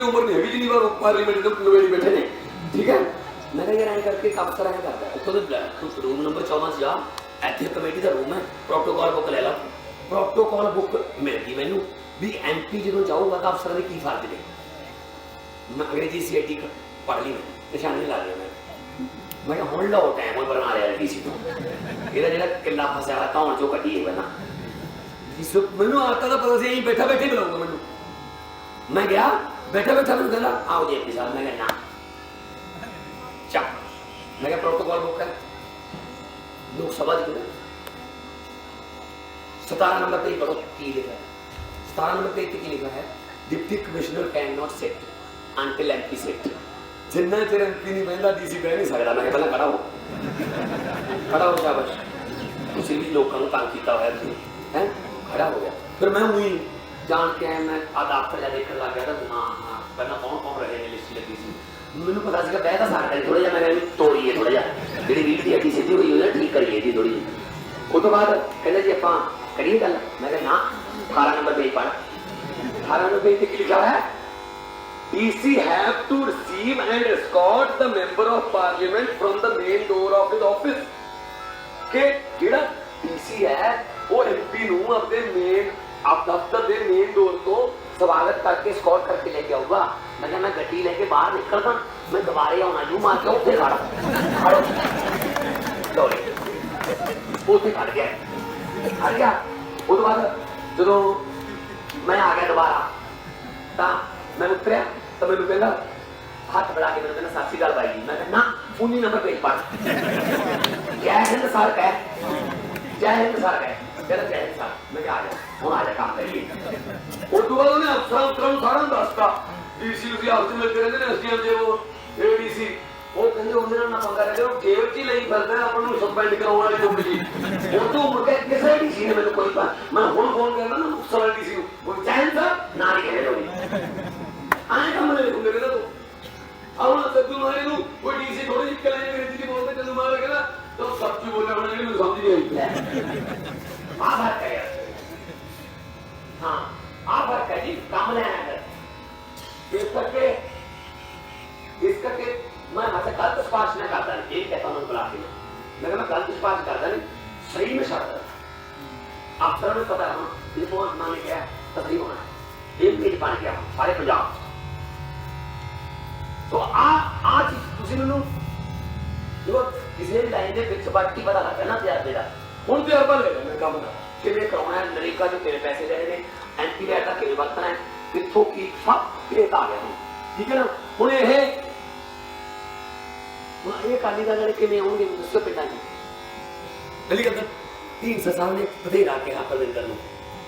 ਉਮਰ ਨਹੀਂ ਹੈਗੀ, ਜਿੰਨੀ ਵਾਰ ਪਾਰਲੀਮੈਂਟ ਦੇ ਨਵੇੜੀ ਬੈਠੇ ਨੇ। ਠੀਕ ਹੈ? ਮੈਂ ਕਿਹਾ ਐਂ ਕਰਕੇ ਇੱਕ ਅਫਸਰ ਕਰਦਾ। ਉੱਥੋਂ ਦੇ ਤੂੰ ਰੂਮ ਨੰਬਰ 14 'ਚ ਜਾ। ਇੱਥੇ ਕਮੇਟੀ ਦਾ ਰੂਮ ਹੈ। ਪ੍ਰੋਟੋਕਾਲ ਬੁੱਕ ਲੈ ਲਾ। ਪ੍ਰੋਟੋਕਾਲ ਬੁੱਕ ਮਿਲ ਗਈ ਮੈਨੂੰ। ਵੀ ਐਮਪੀ ਜਦੋਂ ਜਾਊਗਾ ਤਾਂ ਅਫਸਰਾਂ ਦੇ ਕੀ ਫਰਜ਼ ਨੇ? ਮੈਂ ਅੰਗਰੇਜ਼ੀ ਸੀਆਈਟੀ ਪੜ੍ਹ ਲਈ ਮੈਂ। ਨਿਸ਼ਾਨੇ ਲਾ ਲਿਆ ਮੈਂ। ਮੈਂ ਕਿਹਾ ਹੁਣ ਲਓ ਟਾਈਮ ਹੁਣ ਬਣਾ ਲਿਆ ਡੀਸੀ ਤੋਂ? ਇਹਦਾ ਜਿਹੜਾ ਕਿੱਲਾ ਫਸਿਆ ਹੋਇਆ ਧੌਣ ਚੋਂ ਕੱਢੀਏ ਪਹਿਲਾਂ। ਮੈਨੂੰ ਆਤਾ ਦਾ ਪਤਾ ਸੀ, ਐਂ ਬੈਠਾ ਬੈਠੇ ਬੁਲਾਊਗਾ ਮੈਨੂੰ। ਮੈਂ ਗਿਆ ਬੈਠਾ ਬੈਠਾ ਮੈਨੂੰ ਕਹਿੰਦਾ ਆਓ ਜੀ ਸਾਹਿਬ ਮੈਂ ਕਿਹਾ ਨਾ ਚਾ ਮੈਂ ਕਿਹਾ ਪ੍ਰੋਟੋਕਾਲ ਬੁੱਕ ਹੈ ਲੋਕ ਸਭਾ ਦੀ ਕਿਹੜਾ 17 ਨੰਬਰ ਤੇ ਹੀ ਪੜੋ ਕੀ ਲਿਖਾ ਹੈ 17 ਨੰਬਰ ਅੰਟਿਲ ਐਮਪੀ ਸਿਟ ਜਿੰਨਾ ਚਿਰ ਐਮਪੀ ਨਹੀਂ ਬਹਿੰਦਾ ਡੀਸੀ ਬਹਿ ਨਹੀਂ ਸਕਦਾ ਮੈਂ ਪਹਿਲਾਂ ਖੜਾ ਹੋ ਖੜਾ ਹੋ ਸ਼ਾਬਾਸ਼ ਤੁਸੀਂ ਵੀ ਲੋਕਾਂ ਨੂੰ ਤੰਗ ਕੀਤਾ ਹੋਇਆ ਤੁਸੀਂ ਹੈ ਖੜਾ ਹੋ ਗਿਆ ਫਿਰ ਮੈਂ ਉਹੀ ਜਾਣ ਕੇ ਮੈਂ ਆ ਦਫ਼ਤਰ ਜਾ ਦੇਖਣ ਲੱਗ ਗਿਆ ਤਾਂ ਹਾਂ ਹਾਂ, ਪਹਿਲਾਂ ਕੌਣ ਕੌਣ ਰਹੇ ਨੇ ਲਿਸਟ ਲੱਗੀ ਸੀ। ਮੈਨੂੰ ਪਤਾ ਸੀਗਾ ਬਹਿ ਤਾਂ ਸਕਦਾ ਥੋੜਾ ਜਿਹਾ, ਮੈਂ ਇਹਨੂੰ ਤੋੜੀਏ ਥੋੜਾ ਜਿਹਾ। ਜਿਹੜੀ ਰੀਲ ਦੀ ਅੱਡੀ ਸਿੱਧੀ ਹੋਈ, ਉਹਦਾ ਠੀਕ ਕਰੀਏ ਜੀ ਥੋੜੀ ਉਹ ਤੋਂ ਬਾਅਦ ਕਹਿੰਦੇ ਜੀ, ਆਪਾਂ ਕਰੀਏ ਗੱਲ। ਮੈਂ ਕਿਹਾ, ਨਾ 18 ਨੰਬਰ ਪੇਜ ਪੜ੍ਹ। 18 ਨੰਬਰ ਪੇਜ ਤੇ ਕੀ ਲਿਖਿਆ ਹੈ? DC have to receive and escort the member of parliament from the main door of his office. ਕਿ ਜਿਹੜਾ DC ਹੈ, ਉਹ MP ਨੂੰ ਆਪਣੇ ਮੇਨ ਆਪ ਦਫ਼ਤਰ ਦੇ ਮੇਨ ਡੋਰ ਤੋਂ ਸਵਾਗਤ ਕਰਕੇ escort ਕਰਕੇ ਲੈ ਕੇ ਆਊਗਾ ਮੈਂ ਕਿਹਾ ਮੈਂ ਗੱਡੀ ਲੈ ਕੇ ਬਾਹਰ ਨਿਕਲਦਾ ਮੈਂ ਦੁਬਾਰੇ ਆਉਣਾ ਜੂ ਮਾਰ ਕੇ ਉੱਥੇ ਖੜਾ ਖੜੋ ਲੋ ਉੱਥੇ ਖੜ ਗਿਆ ਖੜ ਗਿਆ ਉਹ ਤੋਂ ਬਾਅਦ ਜਦੋਂ ਮੈਂ ਆ ਗਿਆ ਦੁਬਾਰਾ ਤਾਂ ਮੈਂ ਉਤਰਿਆ ਤਾਂ ਮੈਨੂੰ ਕਹਿੰਦਾ ਹੱਥ ਬੜਾ ਕੇ ਮੈਨੂੰ ਕਹਿੰਦਾ ਸਤਿ ਸ਼੍ਰੀ ਅਕਾਲ ਬਾਈ ਜੀ ਮੈਂ ਕਿਹਾ ਨਾ 19 ਨੰਬਰ ਪੇਜ ਪੜ੍ਹ ਜੈ ਹਿੰਦ ਸਰ ਕਹਿ ਜੈ ਹਿੰਦ ਸਰ ਕਹਿ ਕਹਿੰਦਾ ਜੈ ਹਿੰਦ ਸਰ ਮੈਂ ਕਿਹਾ ਆ ਜਾ ਹੁਣ ਆ ਜਾ ਕੰਮ ਕਰੀਏ ਉਹ ਤੋਂ ਬਾਅਦ ਉਹਨੇ ਅਫਸਰਾਂ ਅਫਸਰਾਂ ਨੂੰ ਸਾਰਾ ਦੱਸਤਾ ਡੀਸੀ ਨੂੰ ਵੀ ਆਪਸ ਵਿੱਚ ਮਿਲਦੇ ਰਹਿੰਦੇ ਨੇ ਐਸਡੀਐਮ ਦੇ ਉਹ ਏਡੀਸੀ ਉਹ ਕਹਿੰਦੇ ਉਹਦੇ ਨਾਲ ਨਾ ਪੰਗਾ ਲੈ ਲਿਓ ਜੇਬ 'ਚ ਹੀ ਲਈ ਫਿਰਦਾ ਆਪਾਂ ਨੂੰ ਸਸਪੈਂਡ ਕਰਾਉਣ ਵਾਲੀ ਚੁੱਪ ਜੀ ਉਹ ਤੋਂ ਮੁੜ ਕੇ ਕਿਸੇ ਡੀਸੀ ਨੇ ਮੈਨੂੰ ਕੋਈ ਪਾ ਮੈਂ ਹੁਣ ਫੋਨ ਕਰਦਾ ਨਾ ਅਫਸਰ ਡੀਸੀ ਨੂੰ ਉਹ ਜੈ ਹਿੰਦ ਸਰ ਨਾ ਨਹੀਂ ਕਹਿੰਦੇ ਲੋਕ ਆਏ ਕੰਮ ਲੈ ਹੁੰਦੇ ਨੇ ਨਾ ਤੂੰ ਆਉਣਾ ਸੱਜੂ ਮਾਰੇ ਨੂੰ ਕੋਈ ਡੀਸੀ ਥੋੜੀ ਜਿਹੀ ਕਲਾਈ ਅੰਗਰੇਜ਼ੀ ਦੀ ਬੋਲਦੇ ਤੈਨੂੰ ਮਾਰ ਕੇ ਨਾ ਤਾਂ ਸੱਚੀ ਬੋਲਿਆ ਹੋਣਾ ਜਿਹੜੀ ਮੈਨੂੰ ਸਮਝ ਨਹੀਂ ਆਈ ਆ ਬਾਤ ਕਰਿਆ ਹਾਂ ਆ ਬਾਤ ਕਰੀ ਕੰਮ ਲੈਣਾ ਹੈ ਇਸ ਕਰਕੇ ਇਸ ਕਰਕੇ ਮੈਂ ਹੱਥ ਗਲਤ ਸਪਾਰਸ਼ ਨਾ ਕਰਦਾ ਅਫਸਰਾਂ ਨੂੰ ਪਤਾ ਹੁਣ ਸਾਰੇ ਪੰਜਾਬ ਤੁਸੀਂ ਮੈਨੂੰ ਜੋ ਕਿਸੇ ਲਾਈਨ ਦੇ ਵਿੱਚ ਬਾਕੀ ਪਤਾ ਲੱਗਾ ਨਾ ਤਜਰਬੇ ਦਾ ਹੁਣ ਤਜਰਬਾ ਲੈ ਲੈਣਾ ਕੰਮ ਦਾ। ਕਿਵੇਂ ਕਰਾਉਣਾ ਹੈ ਨਰੇਗਾ ਜੋ ਤੇਰੇ ਪੈਸੇ ਦੇਣੇ ਨੇ ਐਂਟੀ ਦਾ ਕਿਵੇਂ ਵਰਤਣਾ ਹੈ ਕਿੱਥੋਂ ਕੀ ਸਭ ਇਹ ਆ ਗਿਆ। ਠੀਕ ਹੈ ਨਾ? ਹੁਣ ਇਹ ਹੁਣ ਇਹ ਕਾਲੀ ਦਾ ਜਿਹੜੇ ਕਿਵੇਂ ਆਉਣਗੇ ਦੱਸੋ ਪਿੰਡਾਂ 'ਚ। ਗਲੀ ਅੰਦਰ ਤੀਨ ਸਾਹਿਬ ਨੇ ਬਥੇਰਾ ਕਿਹਾ ਪਰਵਿੰਦਰ ਨੂੰ।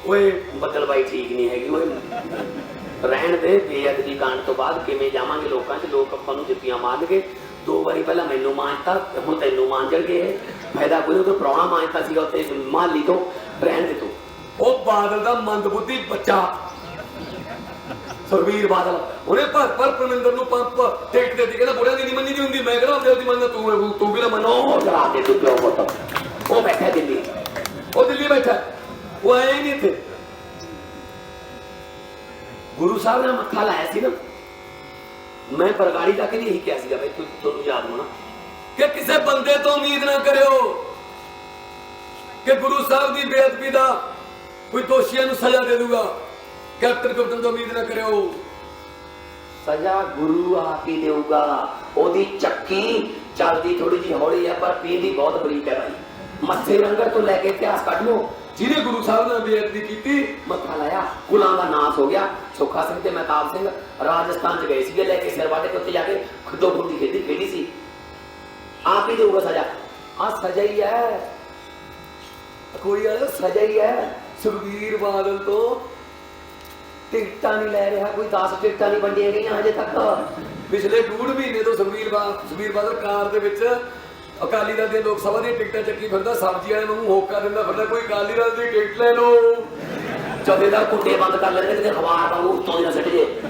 ਓਏ ਬੱਦਲ ਬਾਈ ਠੀਕ ਨਹੀਂ ਹੈਗੀ ਓਏ। ਰਹਿਣ ਦੇ ਬੇਅਦਬੀ ਕਾਂਡ ਤੋਂ ਬਾਅਦ ਕਿਵੇਂ ਜਾਵਾਂਗੇ ਲੋਕਾਂ 'ਚ? ਲੋਕ ਆਪਾਂ ਨੂੰ ਜੁੱਤੀਆਂ ਮਾਰਨਗੇ। ਦੋ ਵਾਰੀ ਪਹਿਲਾਂ ਮੈਨੂੰ ਮਾਰਤਾ ਤੇ ਹੁਣ ਤੈਨੂੰ ਮਾਂਜਣਗੇ ਇਹ। ਫਾਇਦਾ ਕੋਈ ਉਹ ਪ੍ਰਾਣਾ ਮਾਰਤਾ ਸੀਗਾ, ਉੱਥੇ ਮਾਲੀ ਤੋਂ ਰਹਿਣ ਦੇ ਤੂੰ। ਉਹ ਬਾਦਲ ਦਾ ਮੰਦਬੁੱਧੀ ਬੱਚਾ। ਸੁਖਬੀਰ ਬਾਦਲ। ਉਹਨੇ ਭਰ ਭਰ ਪਰਮਿੰਦਰ ਨੂੰ ਪੰਪ ਟਿਕਟ ਦੇ ਦਿੱਤੀ, ਕਹਿੰਦਾ ਬੁੜਿਆਂ ਦੀ ਨਹੀਂ ਮੰਨੀ ਦੀ ਹੁੰਦੀ, ਮੈਂ ਕਹਿੰਦਾ ਆਪਣੇ ਮੰਨਦਾ, ਤੂੰ ਤੂੰ ਵੀ ਨਾ ਮੰਨੋ। ਜਰਾ ਦੇ ਤੂੰ ਕਿਉਂ ਪੁੱਤ। ਉਹ ਬੈਠਾ ਦਿੱਲੀ। ਉਹ ਦਿੱਲੀ ਬੈਠਾ ਉਹ ਆਇਆ ਨਹੀਂ ਇੱਥੇ। ਗੁਰੂ ਸਾਹਿਬ ਨੇ ਮੱਥਾ ਲਾਇਆ ਸੀ ਨਾ। ਮੈਂ ਬਰਗਾੜੀ ਤੱਕ ਨਹੀਂ ਇਹੀ ਕਿਹਾ ਸੀਗਾ ਬਈ ਤੁ- ਕਿ ਕਿਸੇ ਬੰਦੇ ਤੋਂ ਉਮੀਦ ਨਾ ਕਰਿਓ ਕਿ ਗੁਰੂ ਸਾਹਿਬ ਦੀ ਬੇਅਦਬੀ ਦਾ ਕੋਈ ਦੋਸ਼ੀਆਂ ਨੂੰ ਸਜ਼ਾ ਦੇ ਦੂਗਾ। ਕੈਪਟਨ ਕਪਟਨ ਤੋਂ ਉਮੀਦ ਨਾ ਕਰਿਓ। ਸਜ਼ਾ ਗੁਰੂ ਆਪ ਹੀ ਦੇਊਗਾ। ਉਹਦੀ ਚੱਕੀ ਚੱਲਦੀ ਥੋੜੀ ਜਿਹੀ ਹੌਲੀ ਹੈ ਪਰ ਪੀਂਦੀ ਬਹੁਤ ਬਰੀਕ ਹੈ ਭਾਈ। ਮੱਥੇ ਰੰਗਰ ਤੋਂ ਲੈ ਕੇ ਇਤਿਹਾਸ ਕੱਢ ਲਓ। ਜਿਹਨੇ ਗੁਰੂ ਸਾਹਿਬ ਨਾਲ ਬੇਅਦਬੀ ਕੀਤੀ ਮੱਥਾ ਲਾਇਆ। ਗੁਲਾਂ ਦਾ ਨਾਸ ਹੋ ਗਿਆ। ਸੁੱਖਾ ਸਿੰਘ ਤੇ ਮਹਿਤਾਬ ਸਿੰਘ ਰਾਜਸਥਾਨ ਚ ਗਏ ਸੀਗੇ ਲੈ ਕੇ ਸਿਰ ਵਾਟੇ ਤੇ ਉੱਤੇ ਜਾ ਕੇ ਖੁੱਦੋ ਖੁੱਦੀ ਖੇਡੀ ਖੇਡੀ ਸੀ। ਆਪ ਹੀ ਦੇਊਗਾ ਸਜ਼ਾ। ਆ ਸਜ਼ਾ ਹੀ ਹੈ। ਕੋਈ ਵਾਲਾ ਸਜ਼ਾ ਹੀ ਹੈ। ਸੁਖਬੀਰ ਬਾਦਲ ਤੋਂ ਟਿਕਟਾਂ ਨਹੀਂ ਲੈ ਰਿਹਾ, ਕੋਈ 10 ਟਿਕਟਾਂ ਨਹੀਂ ਵੰਡੀਆਂ ਗਈਆਂ ਹਜੇ ਤੱਕ। ਪਿਛਲੇ ਡੂਢ ਮਹੀਨੇ ਤੋਂ ਸੁਖਬੀਰ ਬਾ ਸੁਖਬੀਰ ਬਾਦਲ ਕਾਰ ਦੇ ਵਿੱਚ ਅਕਾਲੀ ਦਲ ਦੇ ਲੋਕ ਸਭਾ ਦੀਆਂ ਟਿਕਟਾਂ ਚੱਕੀ ਫਿਰਦਾ, ਸਬਜ਼ੀ ਵਾਲੇ ਨੂੰ ਹੋਕਾ ਦਿੰਦਾ ਫਿਰਦਾ, ਕੋਈ ਅਕਾਲੀ ਦਲ ਦੀ ਟਿਕਟ ਲੈ ਲਓ। ਜਥੇਦਾਰ ਕੁੱਟੇ ਬੰਦ ਕਰ ਲੈਣਗੇ ਕਿਤੇ ਹਵਾਰ ਵਾਂਗੂ ਉੱਤੋਂ ਦੀ ਨਾ ਸਿੱਟ ਜੇ।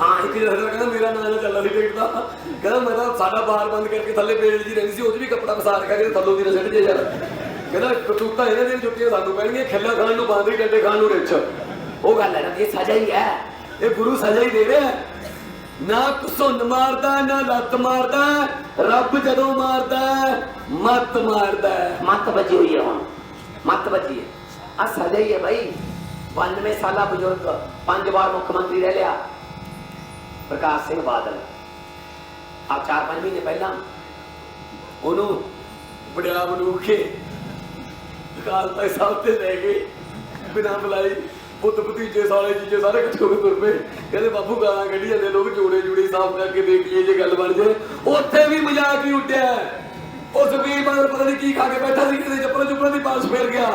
ਹਾਂ, ਇੱਕ ਜਥੇਦਾਰ ਕਹਿੰਦਾ ਮੇਰਾ ਨਾਂ ਨਾ ਚੱਲਦਾ ਸੀ ਟਿਕਟ ਦਾ ਕਹਿੰਦਾ ਮੈਂ ਤਾਂ ਸਾਡਾ ਬਾਰ ਬੰਦ ਕਰਕੇ ਥੱਲੇ ਪੇਜ ਜੀ ਰਹਿੰਦੀ ਸੀ ਉਹ 'ਚ ਵੀ ਕੱਪੜਾ ਫਸਾ ਰੱਖਿਆ ਕਿ ਥੱਲੋਂ ਦੀ ਨਾ ਸਿੱਟ ਜੇ ਯਾਰ। ਕਹਿੰਦਾ ਕਟੂਤਾ ਇਹਨਾਂ ਦੀਆਂ ਜੁੱਤੀਆਂ ਸਾਨੂੰ ਪੈਣਗੀਆਂ, ਖੱਲਾ ਖਾਣ ਨੂੰ ਬਾਂਦਰੀ ਡੰਡੇ ਖਾਣ ਨੂੰ ਰਿੱਛ। ਉਹ ਗੱਲ ਹੈ ਨਾ, ਇਹ ਸਜ਼ਾ ਹੀ ਹੈ। ਇਹ ਗੁਰੂ ਸਜ਼ਾ ਹੀ ਦੇ ਰਿਹਾ ਨਾ ਕੁਸੁੰਨ ਮਾਰਦਾ, ਨਾ ਲੱਤ ਮਾਰਦਾ, ਰੱਬ ਜਦੋਂ ਮਾਰਦਾ, ਮੱਤ ਮਾਰਦਾ ਮੱਤ ਵੱਜੀ ਹੋਈ ਹੈ ਹੁਣ। ਮੱਤ ਵੱਜੀ ਹੈ। ਆ ਸਜ਼ਾ ਹੀ ਹੈ ਭਾਈ 92 ਸਾਲਾ ਬਜ਼ੁਰਗ, ਪੰਜ ਵਾਰ ਮੁੱਖ ਮੰਤਰੀ ਰਹਿ ਲਿਆ। ਪ੍ਰਕਾਸ਼ ਸਿੰਘ ਬਾਦਲ। ਆ ਚਾਰ ਪੰਜ ਮਹੀਨੇ ਪਹਿਲਾਂ ਉਹਨੂੰ ਬੜਿਆ ਬਨੂ ਕੇ ਕਾਲ ਤੱਕ ਸਾਹਿਬ ਤੇ ਲੈ ਗਏ ਬਿਨਾਂ ਬੁਲਾਈ ਪੁੱਤ ਭਤੀਜੇ ਸਾਲੇ ਜੀਜੇ ਸਾਰੇ ਇਕੱਠੇ ਹੋ ਕੇ ਤੁਰ ਪਏ। ਕਹਿੰਦੇ, ਬਾਪੂ, ਗਾਲਾਂ ਕੱਢੀ ਜਾਂਦੇ ਲੋਕ, ਜੋੜੇ ਜੁੜੇ ਸਾਫ਼ ਕਰਕੇ ਦੇਖ ਲਈਏ ਜੇ ਗੱਲ ਬਣ ਜਾਏ ਉੱਥੇ ਵੀ ਮਜ਼ਾਕ ਹੀ ਉੱਡਿਆ। ਉਸ ਵੀ ਮਗਰ ਪਤਾ ਨਹੀਂ ਕੀ ਖਾ ਕੇ ਬੈਠਾ ਸੀ, ਕਿਤੇ ਚੱਪਲ ਚੁੱਪਲਾਂ ਦੀ ਪਾਸ ਫੇਰ ਗਿਆ।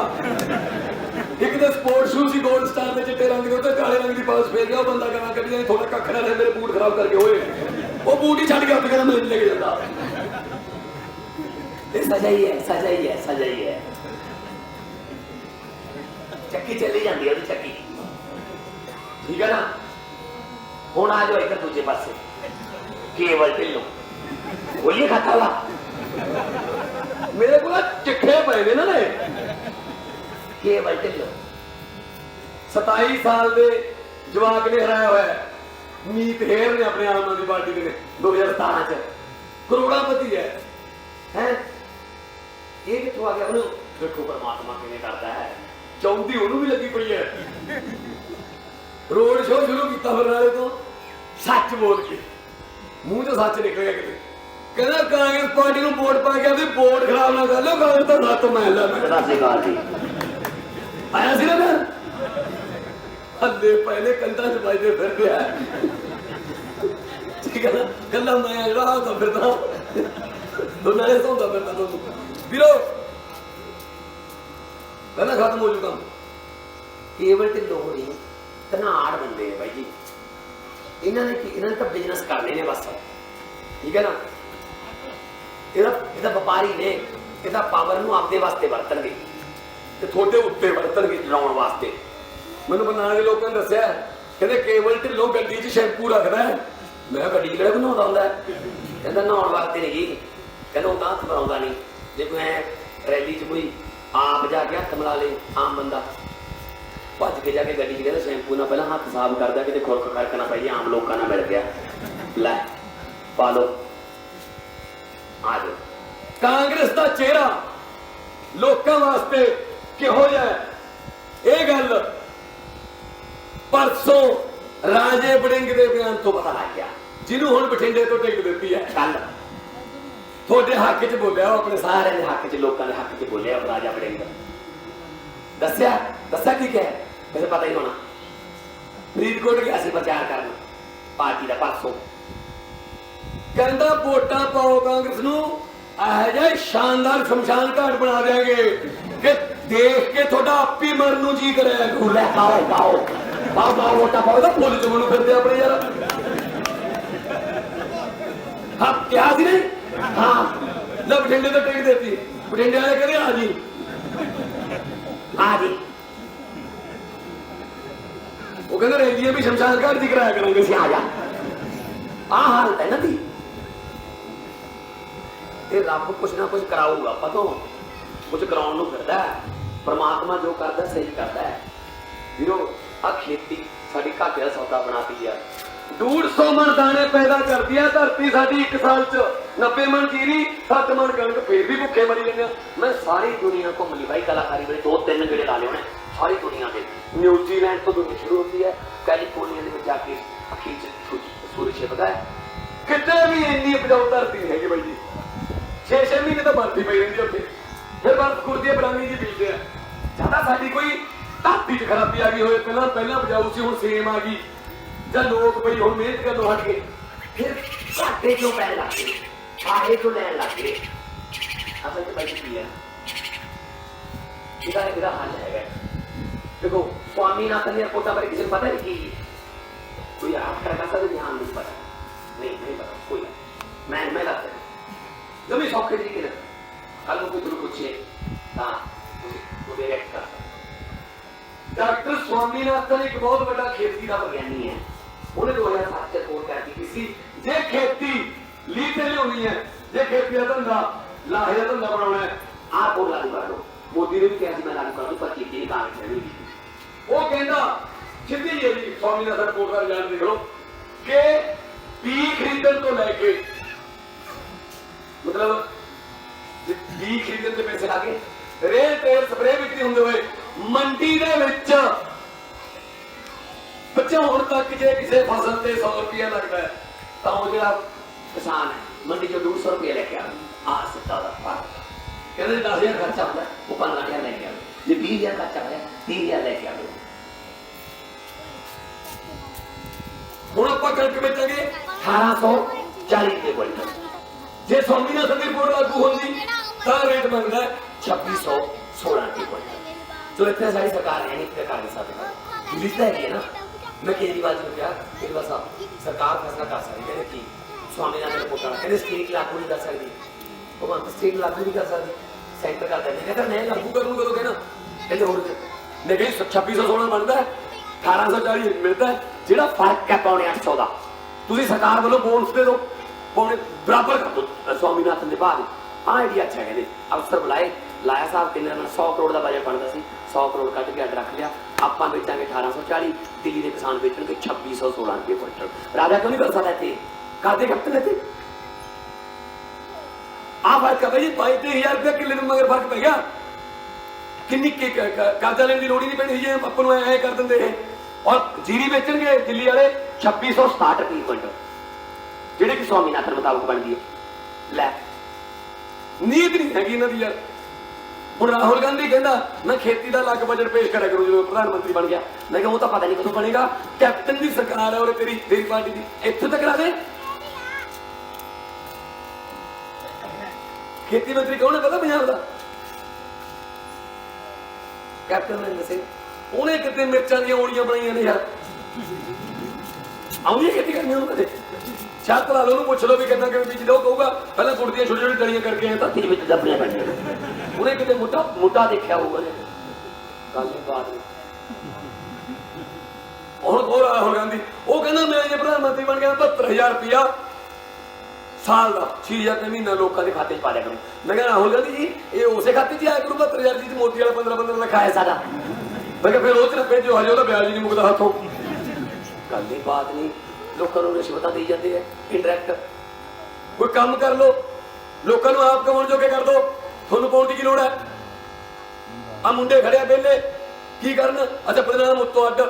ਇੱਕ ਤਾਂ ਸਪੋਰਟ ਸ਼ੂ ਸੀ 골ਡ ਸਟਾਰ ਦੇ ਚਿੱਟੇ ਰੰਗ ਦੇ ਉੱਤੇ ਕਾਲੇ ਰੰਗ ਦੀ ਪਾਸ ਫੇਰ ਗਿਆ ਉਹ ਬੰਦਾ ਗਾਲਾਂ ਕੱਢੀ ਜਾਂਦੇ ਥੋੜਾ ਕੱਖ ਨਾ ਰਹੇ ਮੇਰੇ ਬੂਟ ਖਰਾਬ ਕਰਕੇ ਹੋਏ ਉਹ ਬੂਟ ਹੀ ਛੱਡ ਕੇ ਉੱਥੇ ਕਹਿੰਦਾ ਮੈਂ ਨਹੀਂ ਲੈ ਕੇ ਜਾਂਦਾ। ਇਹ ਸਜ਼ਾ ਹੀ ਹੈ ਸਜ਼ਾ ਹੀ ਹੈ ਸਜ਼ਾ ਹੀ ਹੈ। ਚੱਕੀ ਚੱਲੀ ਜਾਂਦੀ ਹੈ ਉਹਦੀ ਚੱਕੀ। ਠੀਕ ਹੈ ਨਾ? ਹੁਣ ਆ ਜਾਓ ਇੱਕ ਦੂਜੇ ਪਾਸੇ। ਕੇਵਲ ਢਿੱਲੋਂ। ਉਹੀ ਖਾਤਾ ਵਾ ਮੇਰੇ ਕੋਲ ਚਿੱਠੇ ਪਏ ਨੇ ਨਾ ਨੇ। ਕੇਵਲ ਢਿੱਲੋਂ 27 ਸਾਲ ਦੇ ਜਵਾਕ ਨੇ ਹਰਾਇਆ ਹੋਇਆ ਮੀਤ ਹੇਰ ਨੇ ਆਪਣੇ ਆਮ ਆਦਮੀ ਪਾਰਟੀ ਦੇ 2017 ਚ। ਕਰੋੜਾਪਤੀ ਹੈ। ਹੈ? ਇਹ ਕਿੱਥੋਂ ਆ ਗਿਆ? ਉਹਨੂੰ ਦੇਖੋ ਪਰਮਾਤਮਾ ਕਿਵੇਂ ਕਰਦਾ ਹੈ। ਚਾਹੁੰਦੀ ਉਹਨੂੰ ਵੀ ਲੱਗੀ ਪਈ ਹੈ। ਰੋਡ ਸ਼ੋਅ ਸ਼ੁਰੂ ਕੀਤਾ ਬਰਨਾਲੇ ਤੋਂ। ਸੱਚ ਬੋਲ ਕੇ। ਮੂੰਹ ਤੋਂ ਸੱਚ ਨਿਕਲਿਆ ਕਿਤੇ। ਕਹਿੰਦਾ ਕਾਂਗਰਸ ਪਾਰਟੀ ਨੂੰ ਵੋਟ ਪਾ ਕੇ ਆਦੀ ਵੋਟ ਖਰਾਬ ਨਾ ਕਰ ਲਿਓ, ਕਾਂਗਰਸ ਤਾਂ ਸੱਤ ਮੈਂ ਲਾ ਮੈਂ ਸਤਿ ਸ਼੍ਰੀ ਅਕਾਲ ਜੀ। ਆਇਆ ਸੀ ਨਾ ਮੈਂ? ਪਹਿਲੇ ਕੰਧਾਂ 'ਚ ਵੱਜਦੇ ਫਿਰਦੇ ਆ। ਠੀਕ ਹੈ ਨਾ? ਕੱਲਾ ਮੈਂ ਜਿਹੜਾ ਤਾਂ ਫਿਰਦਾ। ਉਹ ਨਾਲੇ ਸੌਂਦਾ ਫਿਰਦਾ ਤੁਹਾਨੂੰ। ਵੀਰੋ ਪਹਿਲਾਂ ਖਤਮ ਹੋ ਜੂਗਾ ਕੇਵਲ ਤੇ ਲੋਹੜੀ ਧਨਾੜ ਬੰਦੇ ਨੇ ਬਾਈ ਜੀ। ਇਹਨਾਂ ਨੇ ਕੀ ਇਹਨਾਂ ਨੇ ਤਾਂ ਬਿਜ਼ਨਸ ਕਰਨੇ ਨੇ ਬਸ। ਠੀਕ ਹੈ ਨਾ? ਇਹਦਾ ਇਹਦਾ ਵਪਾਰੀ ਨੇ। ਇਹਦਾ ਪਾਵਰ ਨੂੰ ਆਪਦੇ ਵਾਸਤੇ ਵਰਤਣਗੇ। ਤੇ ਤੁਹਾਡੇ ਉੱਤੇ ਵਰਤਣਗੇ ਚਲਾਉਣ ਵਾਸਤੇ। ਮੈਨੂੰ ਬਨਾਲੇ ਦੇ ਲੋਕਾਂ ਨੇ ਦੱਸਿਆ, ਕਹਿੰਦੇ ਕੇਵਲ ਢਿੱਲੋਂ ਗੱਡੀ 'ਚ ਸ਼ੈਂਪੂ ਰੱਖਦਾ ਮੈਂ ਗੱਡੀ ਕਿਹੜਾ ਬਣਾਉਂਦਾ ਹੁੰਦਾ ਕਹਿੰਦਾ ਨਹਾਉਣ ਵਾਸਤੇ ਨਹੀਂ। ਕਹਿੰਦਾ ਉਹ ਤਾਂ ਬਣਾਉਂਦਾ ਨਹੀਂ। ਜੇ ਕੋਈ ਰੈਲੀ 'ਚ ਕੋਈ ਆਪ ਜਾ ਕੇ ਹੱਥ ਮਿਲਾ ਲੇ, ਆਮ ਬੰਦਾ। ਭੱਜ ਕੇ ਜਾ ਕੇ ਗੱਡੀ 'ਚ ਕਹਿੰਦਾ ਸ਼ੈਂਪੂ ਨਾਲ ਪਹਿਲਾਂ ਹੱਥ ਸਾਫ਼ ਕਰਦਾ, ਕਿਤੇ ਖੁਰਕ ਖਰਕ ਨਾ ਪਈ ਆਮ ਲੋਕਾਂ ਨਾਲ ਮਿਲ ਗਿਆ। ਲੈ, ਪਾ ਲਓ। ਆ ਜਾਓ। ਕਾਂਗਰਸ ਦਾ ਚਿਹਰਾ ਲੋਕਾਂ ਵਾਸਤੇ ਕਿਹੋ ਜਿਹਾ ਇਹ ਗੱਲ ਪਰਸੋਂ ਰਾਜੇ ਬੜਿੰਗ ਦੇ ਬਿਆਨ ਤੋਂ ਪਤਾ ਲੱਗ ਗਿਆ। ਜਿਹਨੂੰ ਹੁਣ ਬਠਿੰਡੇ ਤੋਂ ਟਿਕਟ ਦਿੱਤੀ ਹੈ ਕੱਲ ਤੁਹਾਡੇ ਹੱਕ 'ਚ ਬੋਲਿਆ, ਉਹ ਆਪਣੇ ਸਾਰਿਆਂ ਦੇ ਹੱਕ 'ਚ, ਲੋਕਾਂ ਦੇ ਹੱਕ 'ਚ ਬੋਲਿਆ ਉਹ ਰਾਜਾ ਬੜਿੰਗ ਦੱਸਿਆ? ਦੱਸਿਆ ਕੀ ਕਹਿ? ਮੈਨੂੰ ਪਤਾ ਹੀ ਹੋਣਾ। ਫਰੀਦਕੋਟ ਗਿਆ ਸੀ ਪ੍ਰਚਾਰ ਕਰਨ, ਪਾਰਟੀ ਦਾ ਪਰਸੋਂ। ਕਹਿੰਦਾ, ਵੋਟਾਂ ਪਾਓ ਕਾਂਗਰਸ ਨੂੰ, ਇਹ ਜਿਹਾ ਸ਼ਾਨਦਾਰ ਸ਼ਮਸ਼ਾਨ ਘਾਟ ਬਣਾ ਦੇਾਂਗੇ ਕਿ ਦੇਖ ਕੇ ਤੁਹਾਡਾ ਆਪੀ ਮਰਨ ਨੂੰ ਜੀ ਕਰਿਆ ਲੈ ਪਾਓ ਪਾਓ ਬਾਹ ਬਾਹ ਵੋਟਾਂ ਪਾਓ ਤਾਂ ਪੁੱਲ ਚ ਮੈਨੂੰ ਫਿਰਦੇ ਆਪਣੇ ਯਾਰ। ਹਾਂ ਕਿਹਾ ਸੀ ਨਹੀਂ? ਹਾਂ। ਲੈ ਬਠਿੰਡੇ ਤੋਂ ਟਿਕਟ ਦਿੱਤੀ। ਬਠਿੰਡੇ ਵਾਲੇ ਕਹਿੰਦੇ ਆ ਜੀ। ਆ ਜੀ। ਉਹ ਕਹਿੰਦੇ ਰੈਲੀਆਂ ਵੀ ਸ਼ਮਸ਼ਾਨ ਘਾਟ ਦੀ ਕਰਾਇਆ ਕਰਾਂਗੇ ਅਸੀਂ। ਆ ਜਾ। ਆ ਹਾਲਤ ਹੈ ਨਾ ਦੀ। ਇਹ ਰੱਬ ਕੁਛ ਨਾ ਕੁਛ ਕਰਾਊਗਾ ਪਤੋ ਕੁਛ ਕਰਾਉਣ ਨੂੰ ਫਿਰਦਾ ਪਰਮਾਤਮਾ ਜੋ ਕਰਦਾ ਸਹੀ ਕਰਦਾ ਹੈ। ਵੀਰੋ ਆ ਖੇਤੀ ਸਾਡੀ ਘਾਟੇ ਦਾ ਸੌਦਾ ਬਣਾਤੀ ਆ। 150 ਮਣ ਦਾਣੇ ਪੈਦਾ ਕਰਦੀ ਆ ਧਰਤੀ ਸਾਡੀ ਇੱਕ ਸਾਲ ਚ। 90 ਮਣ ਜੀਰੀ 7 ਮਣ ਕਣਕ, ਫੇਰ ਵੀ ਭੁੱਖੇ ਮਰੀ ਜਾਂਦੇ ਮੈਂ ਸਾਰੀ ਦੁਨੀਆ ਘੁੰਮ ਲਈ ਬਾਈ, ਕਲਾਕਾਰੀ ਵੇਲੇ ਦੋ ਤਿੰਨ ਗੇੜੇ ਲਾ ਲਏ ਉਹਨੇ, ਸਾਰੀ ਦੁਨੀਆ ਦੇ। ਨਿਊਜ਼ੀਲੈਂਡ ਤੋਂ ਦੁਨੀਆ ਸ਼ੁਰੂ ਹੁੰਦੀ ਹੈ, ਕੈਲੀਫੋਰਨੀਆ ਦੇ ਵਿੱਚ ਜਾ ਕੇ ਅਖੀਰ ਚ ਸੂਰਜ ਛਿਪਦਾ ਹੈ। ਕਿਤੇ ਵੀ ਇੰਨੀ ਉਪਜਾਊ ਧਰਤੀ ਨਹੀਂ ਹੈਗੀ ਬਾਈ ਜੀ। 6-6 ਮਹੀਨੇ ਤਾਂ ਬਰਫੀ ਪਈ ਰਹਿੰਦੀ ਉੱਥੇ। ਫਿਰ ਬਰਫ ਕੁਰਦੀ ਬਰਾਨੀ ਜੀ ਬੀਜਦੇ ਆ। ਜ਼ਿਆਦਾ ਸਾਡੀ ਕੋਈ ਧਰਤੀ 'ਚ ਖਰਾਬੀ ਆ ਗਈ ਹੋਵੇ, ਪਹਿਲਾਂ ਪਹਿਲਾਂ ਉਪਜਾਊ ਸੀ, ਹੁਣ ਸੇਮ ਆ ਗਈ। ਜਾਂ ਲੋਕ ਬਈ ਹੁਣ ਮਿਹਨਤ ਕਰਨੋਂ ਹਟ ਗਏ। ਫਿਰ ਘਾਟੇ ਕਿਉਂ ਪੈਣ ਲੱਗ ਆਹੇ ਕਿਉਂ ਲੈਣ ਲੱਗ ਅਸਲ 'ਚ ਬਾਈ ਕੀ ਹੈ ਇਹਦਾ ਇਹਦਾ ਹੱਲ ਹੈਗਾ। ਦੇਖੋ ਸਵਾਮੀਨਾਥਨ ਦੀਆਂ ਕੋਟਾਂ ਬਾਰੇ ਕਿਸੇ ਨੂੰ ਪਤਾ ਹੈ ਕੀ ਹੈ? ਕੋਈ ਆਪ ਕਰਦਾ ਸਦਾ ਧਿਆਨ ਨਹੀਂ ਪਤਾ। ਨਹੀਂ ਨਹੀਂ ਪਤਾ। ਕੋਈ ਨਹੀਂ। ਮੈਂ ਮੈਂ ਦੱਸਦਾ ਜਮੀ ਸੌਖੇ ਤਰੀਕੇ ਨਾਲ। ਕੱਲ ਨੂੰ ਪੁੱਛੇ ਤਾਂ ਉਹਦੇ ਰਿਐਕਟ ਕਰ ਡਾਕਟਰ ਸਵਾਮੀਨਾਥਨ ਇੱਕ ਬਹੁਤ ਵੱਡਾ ਖੇਤੀ ਦਾ ਵਿਗਿਆਨੀ ਹੈ ਉਹਨੇ 2007 ਚ ਰਿਪੋਰਟ ਕਰ ਦਿੱਤੀ ਸੀ ਜੇ ਖੇਤੀ ਲੀ ਤੇ ਲਿਆਉਣੀ ਹੈ ਜੇ ਖੇਤੀ ਦਾ ਧੰਦਾ ਲਾਹੇ ਦਾ ਧੰਦਾ ਬਣਾਉਣਾ ਹੈ ਆਹ ਕੋਲ ਲਾਗੂ ਕਰ ਲਓ ਮੋਦੀ ਨੇ ਵੀ ਕਿਹਾ ਸੀ ਮੈਂ ਲਾਗੂ ਕਰ ਦੂੰ ਪਰ ਕੀਤੀ ਨਹੀਂ ਕਾਂਗਰਸ ਨੇ ਵੀ ਉਹ ਕਹਿੰਦਾ ਸਵਾਮੀਨਾਥਨ ਰਿਪੋਰਟ ਦਾ ਰਿਜ਼ਾਲਟ ਦੇਖ ਲਓ ਕਿ ਬੀ ਖਰੀਦਣ ਤੋਂ ਲੈ ਕੇ ਮਤਲਬ ਜੇ ਖਰੀਦਣ ਤੇ ਪੈਸੇ ਲਾ ਕੇ ਰੇਲ ਤੇਲ ਸਪਰੇਅ ਵਿਕਰੀ ਹੁੰਦੇ ਹੋਏ ਮੰਡੀ ਦੇ ਵਿੱਚ। ਹੁਣ ਤੱਕ ਜੇ ਕਿਸੇ ਫਸਲ ਤੇ 100 ਰੁਪਏ ਲੱਗਦਾ ਤਾਂ ਉਹ ਜਿਹੜਾ ਕਿਸਾਨ ਹੈ ਮੰਡੀ ਚੋਂ 200 ਰੁਪਏ ਲੈ ਕੇ ਆਉਂਦਾ ਆ ਸਿੱਧਾ ਦਾ ਫ਼ਰਕ ਕਹਿੰਦੇ 10000 ਖਰਚਾ ਹੁੰਦਾ ਹੈ, ਉਹ 15000 ਲੈ ਕੇ ਆਉਂਦਾ ਜੇ 20000 ਖਰਚਾ ਹੋਇਆ 30000 ਲੈ ਕੇ ਆਉਂਦਾ ਹੁਣ ਆਪਾਂ ਕਣਕ ਵੇਚਾਂਗੇ 1840 ਰੁਪਏ ਕੁਇੰਟਲ। ਜੇ ਸਵਾਮੀਨਾਥਨ ਦੀ ਰਿਪੋਰਟ ਲਾਗੂ ਹੁੰਦੀ ਤਾਂ ਰੇਟ ਬਣਦਾ ਹੈ 2616 ਰੁਪਏ ਕੁਇੰਟਲ ਜੋ ਇੱਥੇ ਸਾਡੀ ਸਰਕਾਰ ਹੈ ਨਹੀਂ ਇੱਥੇ ਕਰ ਸਕਦੀ। ਲਿਖਦਾ ਹੈ ਨਾ। ਮੈਂ ਕੇਜਰੀਵਾਲ ਨੂੰ ਕਿਹਾ ਕੇਜਰੀਵਾਲ ਸਾਹਿਬ ਸਰਕਾਰ ਫੈਸਲਾ ਕਰ ਸਕਦੀ ਹੈ ਕਿ ਸਵਾਮੀਨਾਥਨ ਰਿਪੋਰਟ ਵਾਲਾ ਕਹਿੰਦੇ ਸਟੇਟ ਲਾਗੂ ਨਹੀਂ ਕਰ ਸਕਦੀ। ਉਹ ਬੰਦ ਸਟੇਟ ਲਾਗੂ ਨਹੀਂ ਕਰ ਸਕਦੀ। ਸੈਂਟਰ ਕਰ ਦਿੰਦੇ ਕਹਿੰਦਾ ਮੈਂ ਲਾਗੂ ਕਰੂੰ ਕਦੋਂ ਕਹਿਣਾ ਕਹਿੰਦੇ ਹੋਰ ਨੇ ਕਹੀ 2616 ਬਣਦਾ ਹੈ 1840 ਮਿਲਦਾ ਜਿਹੜਾ ਫ਼ਰਕ ਹੈ ਪੌਣੇ 800 ਦਾ। ਤੁਸੀਂ ਸਰਕਾਰ ਵੱਲੋਂ ਬੋਨਸ ਦੇ ਦਿਓ। ਪੌਣੇ ਬਰਾਬਰ ਕਰ ਦਿਓ ਸਵਾਮੀਨਾਥਨ ਦੇ ਬਾਅਦ ਆਹ ਆਈਡੀਆ ਅੱਛਾ ਕਹਿੰਦੇ। ਅਫਸਰ ਬੁਲਾਏ, ਲਾਇਆ ਸਾਹਿਬ ਕਹਿੰਦੇ ਨਾਲ 100 ਕਰੋੜ ਦਾ ਬਜਟ ਬਣਦਾ ਸੀ। 100 ਕਰੋੜ ਕੱਢ ਕੇ ਅੱਡ ਰੱਖ ਲਿਆ। ਆਪਾਂ ਵੇਚਾਂਗੇ 1840 ਦਿੱਲੀ ਦੇ ਕਿਸਾਨ ਵੇਚਣਗੇ 2616 ਰੁਪਏ ਕੁਇੰਟਲ। ਰਾਜਾ ਕਿਉਂ ਨਹੀਂ ਕਰ ਸਕਦਾ ਇੱਥੇ? ਕਾਦੇ ਕਪਤਨ ਇੱਥੇ। ਆ ਫ਼ਰਕ ਹੈ ਬਈ 22000 ਰੁਪਏ ਕਿੱਲੇ ਨੂੰ ਮਗਰ ਫ਼ਰਕ ਪੈ ਗਿਆ। ਕਿੰਨੀ ਕਰਜ਼ਾ ਲੈਣ ਦੀ ਲੋੜ ਹੀ ਨਹੀਂ ਪੈਣੀ ਸੀ, ਜੇ ਆਪਾਂ ਨੂੰ ਐ ਕਰ ਦਿੰਦੇ ਇਹ। ਔਰ ਜੀਰੀ ਵੇਚਣਗੇ ਦਿੱਲੀ ਵਾਲੇ 2667 ਰੁਪਏ ਕੁਇੰਟਲ। ਜਿਹੜੇ ਕਿ ਸਵਾਮੀਨਾਥਨ ਮੁਤਾਬਕ ਬਣਦੀ ਹੈ ਲੈ, ਨੀਤ ਨਹੀਂ ਹੈਗੀ ਇਹਨਾਂ ਦੀ ਯਾਰ। ਹੁਣ ਰਾਹੁਲ ਗਾਂਧੀ ਕਹਿੰਦਾ, ਮੈਂ ਖੇਤੀ ਦਾ ਅਲੱਗ ਬਜਟ ਪੇਸ਼ ਕਰਿਆ ਕਰੂੰ ਜਦੋਂ ਪ੍ਰਧਾਨ ਮੰਤਰੀ ਬਣ ਗਿਆ। ਮੈਂ ਕਿਹਾ, ਉਹ ਤਾਂ ਪਤਾ ਨਹੀਂ ਕਦੋਂ ਬਣੇਗਾ। ਕੈਪਟਨ ਦੀ ਸਰਕਾਰ ਹੈ ਔਰ ਤੇਰੀ ਤੇਰੀ ਪਾਰਟੀ ਦੀ। ਇੱਥੇ ਤੱਕ ਕਰਾ ਦੇ। ਖੇਤੀ ਮੰਤਰੀ ਕੌਣ ਹੈ ਪਤਾ ਪੰਜਾਬ ਦਾ? ਕੈਪਟਨ ਅਮਰਿੰਦਰ ਸਿੰਘ। ਉਹਨੇ ਕਿਤੇ ਮਿਰਚਾਂ ਦੀਆਂ ਔਲੀਆਂ ਬਣਾਈਆਂ ਨੇ ਯਾਰ। ਆਉਂਦੀ ਖੇਤੀ ਕਰਨੀ ਉਹਨੂੰ ਕਦੇ ਸ਼ਾਤ ਲਾ ਲਓ, ਉਹਨੂੰ ਪੁੱਛ ਲਓ ਵੀ ਕਿੰਨਾ ਕਿਵੇਂ ਬੀਜਦਾ ਉਹ ਕਹੂਗਾ, ਪਹਿਲਾਂ ਗੁੜ ਦੀਆਂ ਛੋਟੀ ਛੋਟੀ ਡਲੀਆਂ ਕਰਕੇ ਆਇਆ ਤਾਂ ਧਰਤੀ ਵਿੱਚ ਦੱਬਣੀਆਂ ਪੈਣੀਆਂ ਉਹਨੇ ਕਿਤੇ ਮੋਟਾ ਮੋਟਾ ਦੇਖਿਆ ਹੋਊਗਾ ਨੇ ਗੱਲ ਹੀ ਬਾਤ ਹੁਣ ਹੋਰ ਰਾਹੁਲ ਗਾਂਧੀ। ਉਹ ਕਹਿੰਦਾ, ਮੈਂ ਜੇ ਪ੍ਰਧਾਨ ਮੰਤਰੀ ਬਣ ਗਿਆ 72000 ਰੁਪਇਆ ਸਾਲ ਦਾ 6000 ਤੇ ਮਹੀਨਾ ਲੋਕਾਂ ਦੇ ਖਾਤੇ 'ਚ ਪਾ ਦਿਆ ਕਰੂੰ। ਮੈਂ ਕਿਹਾ, ਰਾਹੁਲ ਗਾਂਧੀ ਜੀ, ਇਹ ਉਸੇ ਖਾਤੇ 'ਚ ਹੀ ਆਇਆ ਕਰੂ 72000 ਜੀ ਮੋਦੀ ਵਾਲਾ 15 15 ਲੱਖ ਆਇਆ ਸਾਡਾ। ਮੈਂ ਕਿਹਾ, ਫਿਰ ਉਹ ਚ ਭੇਜੋ ਹਜੇ ਉਹਦਾ ਵਿਆਜ ਹੀ ਨਹੀਂ ਮੁਕਦਾ ਹੱਥੋਂ। ਗੱਲ ਦੀ ਬਾਤ ਨਹੀਂ। ਲੋਕਾਂ ਨੂੰ ਰਿਸ਼ਵਤਾਂ ਦੇਈ ਜਾਂਦੇ ਆ ਇਨਡਾਇਰੈਕਟ ਕੋਈ ਕੰਮ ਕਰ ਲੋ ਲੋਕਾਂ ਨੂੰ ਆਪ ਕਮਾਉਣ ਜੋਗੇ ਕਰ ਦੋ, ਤੁਹਾਨੂੰ ਪਾਉਣ ਦੀ ਕੀ ਲੋੜ ਹੈ? ਆ ਮੁੰਡੇ ਖੜਿਆ ਵਿਹਲੇ, ਕੀ ਕਰਨ? ਅੱਛਾ ਬਦਨਾਮ ਉੱਤੋਂ ਅੱਡ,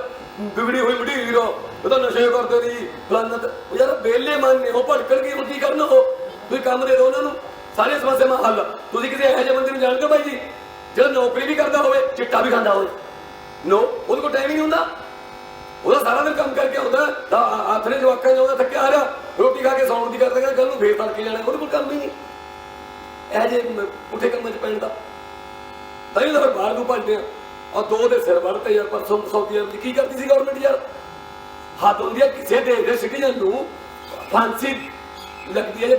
ਵਿਗੜੀ ਹੋਈ ਬੁੜੀ ਹੀਰੋ, ਉਹ ਤਾਂ ਨਸ਼ੇ ਕਰਦੇ ਰਹੀ, ਫਲਾਨਾ ਉਹ ਯਾਰ ਵਿਹਲੇ ਮੰਨਨੇ ਉਹ ਭੜਕਣ ਕੀ ਹੁਣ ਕੀ ਕਰਨ ਉਹ? ਤੁਸੀਂ ਕੰਮ ਦੇ ਦਿਓ ਉਹਨਾਂ ਨੂੰ, ਸਾਰੇ ਸਮੱਸਿਆਵਾਂ ਹੱਲ। ਤੁਸੀਂ ਕਿਸੇ ਇਹੋ ਜਿਹੇ ਬੰਦੇ ਨੂੰ ਜਾਣਦੇ ਹੋ ਭਾਈ ਜੀ, ਜਿਹੜਾ ਨੌਕਰੀ ਵੀ ਕਰਦਾ ਹੋਵੇ, ਚਿੱਟਾ ਵੀ ਖਾਂਦਾ ਹੋਵੇ। ਨੋ, ਉਹਦੇ ਕੋਲ ਟਾਈਮ ਹੀ ਨਹੀਂ ਹੁੰਦਾ। ਉਹਦਾ ਸਾਰਾ ਦਿਨ ਕੰਮ ਕਰਕੇ ਆਉਂਦਾ, ਤਾਂ ਹੱਥ ਜਵਾਕਾਂ ਨੂੰ ਥੱਕਿਆ ਆ ਰਿਹਾ ਰੋਟੀ ਖਾ ਕੇ ਸੌਣ ਦੀ ਕਰਦਾ ਕਹਿੰਦਾ ਕੱਲ ਨੂੰ ਫੇਰ ਤੜਕੇ ਜਾਣਾ, ਉਹਦੇ ਕੋਲ ਕੰਮ ਹੀ ਨਹੀਂ। ਇਹ ਜੇ ਮ- ਪੁੱਠੇ 'ਚ ਪੈਣ ਦਾ। ਤਾਂ ਹੀ ਫਿਰ ਬਾਹਰ ਨੂੰ ਭੱਜਦੇ ਆ। ਔਰ ਦੋ ਦੇ ਸਿਰ ਵੜਤੇ ਯਾਰ, ਪਰਸੋਂ ਸਾਊਦੀ ਅਰਬ 'ਚ ਕੀ ਕਰਦੀ ਸੀ ਗਵਰਨਮੈਂਟ ਯਾਰ? ਹੱਦ ਹੁੰਦੀ ਆ, ਕਿਸੇ ਦੇਸ਼ ਦੇ ਸਿਟੀਜ਼ਨ ਨੂੰ ਫਾਂਸੀ ਲੱਗਦੀ ਹੈ ਜੇ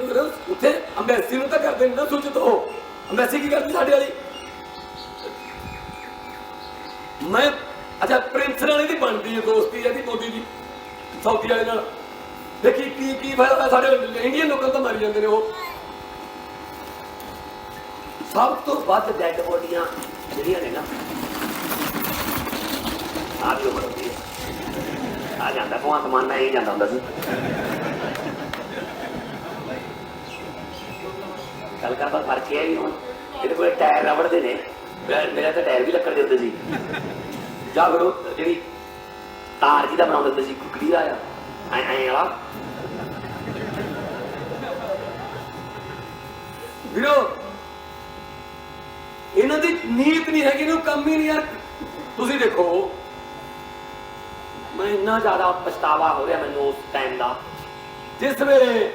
ਉੱਥੇ ਅੰਬੈਸੀ ਨੂੰ ਤਾਂ ਕਰਦੇ ਨਹੀਂ ਨਾ ਸੂਚਿਤ ਹੋ ਅੰਬੈਸੀ ਕੀ ਕਰਦੀ ਸਾਡੇ ਵਾਲੀ? ਮੈਂ ਅੱਛਾ, ਪ੍ਰਿੰਸ ਨਾਲ ਇਹਦੀ ਬਣਦੀ ਹੈ ਦੋਸਤੀ, ਇਹਦੀ ਮੋਦੀ ਦੀ, ਸਾਊਦੀ ਵਾਲੇ ਨਾਲ। ਦੇਖੀ, ਕੀ ਕੀ ਫਾਇਦਾ ਸਾਡੇ ਇੰਡੀਅਨ ਲੋਕਾਂ ਨੂੰ ਮਾਰੀ ਜਾਂਦੇ ਨੇ ਉਹ। ਸਭ ਤੋਂ ਵੱਧ ਡੈਡ ਬੋਡੀਆਂ ਜਿਹੜੀਆਂ ਨੇ ਨਾ ਆ ਵੀ ਉਮਰ ਹੁੰਦੀ ਹੈ। ਆ ਜਾਂਦਾ, ਭਗਵੰਤ ਮਾਨ ਇਹ ਜਾਂਦਾ ਹੁੰਦਾ ਸੀ। ਗੱਲ ਕਰਦਾ ਫ਼ਰਕ ਇਹ ਹੈ ਵੀ ਹੁਣ, ਇਹਦੇ ਕੋਲ ਟਾਇਰ ਰਬੜ ਦੇ ਨੇ। ਮੇਰਾ- ਮੇਰਾ ਤਾਂ ਟਾਇਰ ਵੀ ਲੱਕੜ ਦੇ ਹੁੰਦੇ ਸੀ। ਜਾਂ ਫਿਰ ਉਹ ਜਿਹੜੀ ਤਾਰ ਜੀ ਬਣਾਉਂਦੇ ਹੁੰਦੇ ਕੁਕੜੀ ਦਾ ਆ। ਐ ਐ ਵਾਲਾ। ਵੀਰੋ, ਇਹਨਾਂ ਦੀ ਨੀਤ ਨਹੀਂ ਹੈਗੀ, ਇਹਨੂੰ ਕੰਮ ਹੀ ਨਹੀਂ ਯਾਰ। ਤੁਸੀਂ ਦੇਖੋ, ਮੈਂ ਇੰਨਾ ਜ਼ਿਆਦਾ ਪਛਤਾਵਾ ਹੋ ਰਿਹਾ ਮੈਨੂੰ ਉਸ ਟਾਈਮ ਦਾ। ਜਿਸ ਵੇਲੇ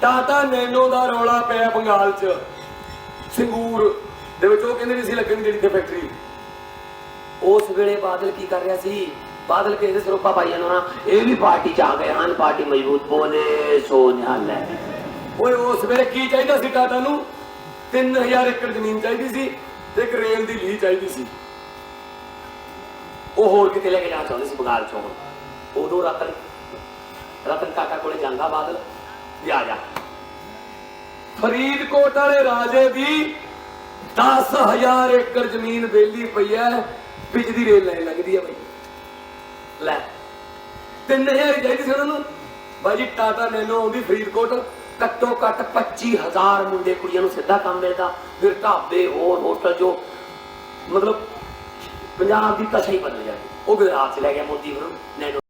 ਟਾਟਾ ਨੈਨੋ ਦਾ ਰੌਲਾ ਪਿਆ ਬੰਗਾਲ 'ਚ, ਸਿੰਗੂਰ ਦੇ ਵਿੱਚ, ਉਹ ਕਹਿੰਦੇ ਨਹੀਂ ਸੀ ਲੱਗਣ ਜਿਹੜੀ ਤੇ ਫੈਕਟਰੀ ਉਸ ਵੇਲੇ ਬਾਦਲ ਕੀ ਕਰ ਰਿਹਾ ਸੀ? ਬਾਦਲ ਕਿਸੇ ਸਰੋਪਾ ਪਾਈ ਜਾਂਦਾ ਨਾ ਇਹ ਵੀ ਪਾਰਟੀ ਚ ਆ ਗਏ ਹਨ ਪਾਰਟੀ ਮਜ਼ਬੂਤ ਬੋਲੇ ਸੋ ਨਿਹਾਲ ਹੈ ਓਏ ਉਸ ਵੇਲੇ ਕੀ ਚਾਹੀਦਾ ਸੀ ਟਾਟਾ ਨੂੰ? 3000 ਏਕੜ ਜ਼ਮੀਨ ਚਾਹੀਦੀ ਸੀ ਤੇ ਇੱਕ ਰੇਲ ਦੀ ਲੀ ਚਾਹੀਦੀ ਸੀ। ਉਹ ਹੋਰ ਕਿਤੇ ਲੈ ਕੇ ਜਾਣਾ ਚਾਹੁੰਦੇ ਸੀ ਬੰਗਾਲ ਚੋਂ ਉਦੋਂ ਰਤਨ ਰਤਨ ਕਾਕਾ ਕੋਲੇ ਜਾਂਦਾ ਬਾਦਲ ਵੀ ਆ ਜਾ। ਫਰੀਦਕੋਟ ਵਾਲੇ ਰਾਜੇ ਦੀ 10000 ਏਕੜ ਜ਼ਮੀਨ ਵੇਲੀ ਪਈ ਐ ਬਿਜਲੀ ਰੇਲ ਲਾਈਨ ਲੱਗਦੀ ਐ ਬਈ। ਲੈ। 3000 ਹੀ ਚਾਹੀਦੀ ਸੀ ਉਹਨਾਂ ਨੂੰ ਬਾਈ ਟਾਟਾ ਨੈਨੋ ਆਉਂਦੀ ਫਰੀਦਕੋਟ। ਘੱਟੋ ਘੱਟ 25000 ਮੁੰਡੇ ਕੁੜੀਆਂ ਨੂੰ ਸਿੱਧਾ ਕੰਮ ਮਿਲਦਾ। ਫਿਰ ਢਾਬੇ ਹੋਰ ਹੋਟਲ ਜੋ ਮਤਲਬ ਪੰਜਾਬ ਦੀ ਤਸ਼ਾ ਹੀ ਬਦਲ ਜਾਂਦੀ। ਉਹ ਗੁਜਰਾਤ ਚ ਲੈ ਗਿਆ ਮੋਦੀ ਫਿਰ ਨੈਨੋ।